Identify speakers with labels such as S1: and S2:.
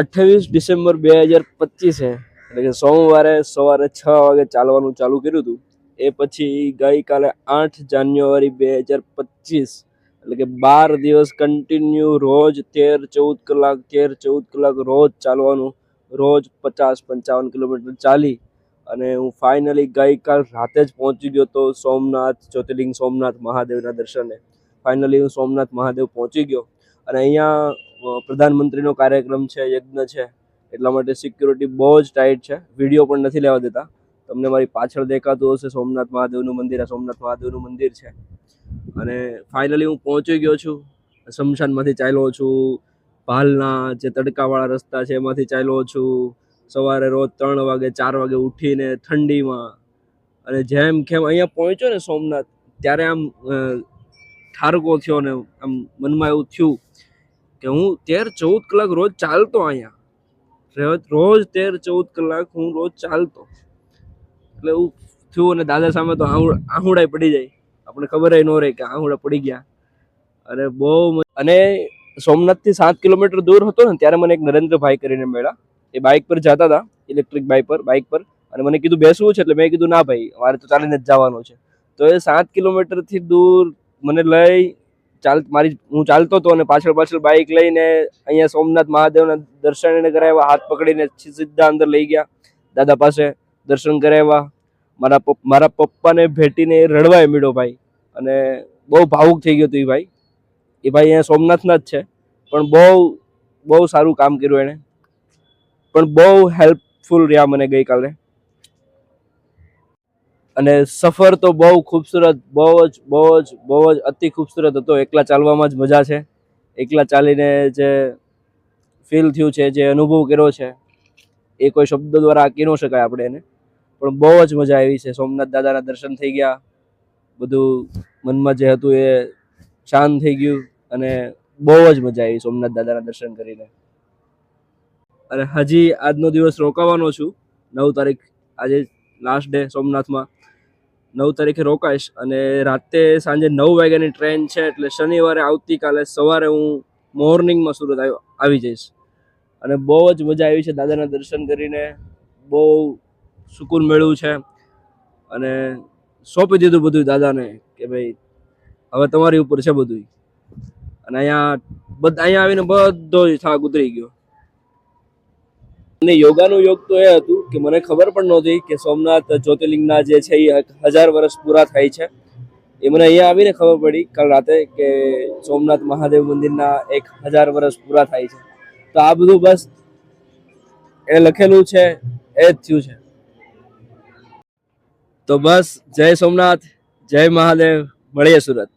S1: અઠ્ઠાવીસ ડિસેમ્બર બે હજાર પચીસે એટલે કે સોમવારે સવારે છ વાગે ચાલવાનું ચાલુ કર્યું હતું. એ પછી ગઈકાલે આઠ જાન્યુઆરી બે હજાર પચીસ. એટલે કે બાર દિવસ કન્ટિન્યુ રોજ તેર ચૌદ કલાક, તેર ચૌદ કલાક રોજ ચાલવાનું. રોજ પચાસ પંચાવન કિલોમીટર ચાલી. અને હું ફાઇનલી ગઈકાલ રાતે જ પહોંચી ગયો તો સોમનાથ, જ્યોતિર્લિંગ સોમનાથ મહાદેવના દર્શને. ફાઇનલી હું સોમનાથ મહાદેવ પહોંચી ગયો. અને અહીંયા પ્રધાનમંત્રીનો કાર્યક્રમ છે, યજ્ઞ છે, એટલા માટે સિક્યુરિટી બહુ જ ટાઈટ છે. વીડિયો પણ નથી લેવા દેતા. તમને મારી પાછળ દેખાતું હશે સોમનાથ મહાદેવનું મંદિર. આ સોમનાથ મહાદેવનું મંદિર છે. અને ફાઇનલી હું પહોંચી ગયો છું. શમશાનમાંથી ચાલ્યો છું. ભાલના જે તડકાવાળા રસ્તા છે, એમાંથી ચાલ્યો છું. સવારે રોજ ત્રણ વાગે, ચાર વાગે ઉઠીને ઠંડીમાં અને જેમ કેમ અહીંયા પહોંચ્યો ને સોમનાથ, ત્યારે આમ ઠારકો થયો ને આમ મનમાં એવું થયું કે હું તેર ચૌદ કલાક રોજ ચાલતો અહીંયા. રોજ તેર ચૌદ કલાક હું રોજ ચાલતો. એટલે એવું થયું અને દાદા સામે તો આહુડ આહુડાય પડી જાય. આપણે ખબર ન રહે કે આહુડા પડી ગયા. અને બહુ અને સોમનાથથી સાત કિલોમીટર દૂર હતો ને, ત્યારે મને એક નરેન્દ્રભાઈ કરીને મળ્યા. એ બાઇક પર જતા હતા, ઇલેક્ટ્રિક બાઇક પર બાઇક પર. અને મને કીધું, બેસવું છે? એટલે મેં કીધું, ના ભાઈ, મારે તો ચાલીને જ જવાનું છે. તો એ સાત કિલોમીટરથી દૂર મને લઈ ચાલ મારી હું ચાલતો હતો અને પાછળ પાછળ બાઇક લઈને અહીંયા સોમનાથ મહાદેવના દર્શન કરાવ્યા, હાથ પકડીને સીધા અંદર લઈ ગયા. દાદા પાસે દર્શન કરાવ્યા. મારા મારા પપ્પાને ભેટીને રડવાય મીડો ભાઈ. અને બહુ ભાવુક થઈ ગયો હતો એ ભાઈ. એ ભાઈ અહીંયા સોમનાથના જ છે. પણ બહુ બહુ સારું કામ કર્યું એણે. પણ બહુ હેલ્પફુલ રહ્યા મને ગઈકાલે. અને સફર તો બહુ ખૂબસૂરત, બહુ જ બહુ જ બહુ જ અતિ ખૂબસૂરત હતો. એકલા ચાલવામાં જ મજા છે. એકલા ચાલીને જે ફીલ થયું છે, જે અનુભવ કર્યો છે, એ કોઈ શબ્દ દ્વારા આંકી ન શકાય આપણે એને. પણ બહુ જ મજા આવી છે. સોમનાથ દાદાના દર્શન થઈ ગયા. બધું મનમાં જે હતું એ શાંત થઈ ગયું અને બહુ જ મજા આવી સોમનાથ દાદાના દર્શન કરીને. અને હજી આજનો દિવસ રોકાવાનો છું. નવ તારીખ, આજે લાસ્ટ ડે સોમનાથમાં. નવ તારીખે રોકાઈશ અને રાતે સાંજે નવ વાગ્યાની ટ્રેન છે એટલે શનિવારે આવતીકાલે સવારે હું મોર્નિંગમાં સુરત આવી જઈશ. અને બહુ જ મજા આવી છે દાદાના દર્શન કરીને. બહુ સુકૂન મેળવ્યું છે. અને સોંપી દીધું બધું દાદાને કે ભાઈ, હવે તમારી ઉપર છે બધું અને અહીંયા બધા, અહીંયા આવીને બધો જ થાક ઉતરી ગયો. અને યોગાનું યોગ તો એ હતું કે મને ખબર પણ નહોતી કે સોમનાથ જ્યોતિર્લિંગના જે છે એ હજાર વર્ષ પૂરા થાય છે. એ મને અહીંયા આવીને ખબર પડી કાલ રાતે કે સોમનાથ મહાદેવ મંદિરના એક હજાર વર્ષ પૂરા થાય છે. તો આ બધું બસ એ લખેલું છે, એ જ થયું છે. તો બસ જય સોમનાથ, જય મહાદેવ, મળીએ સુરત.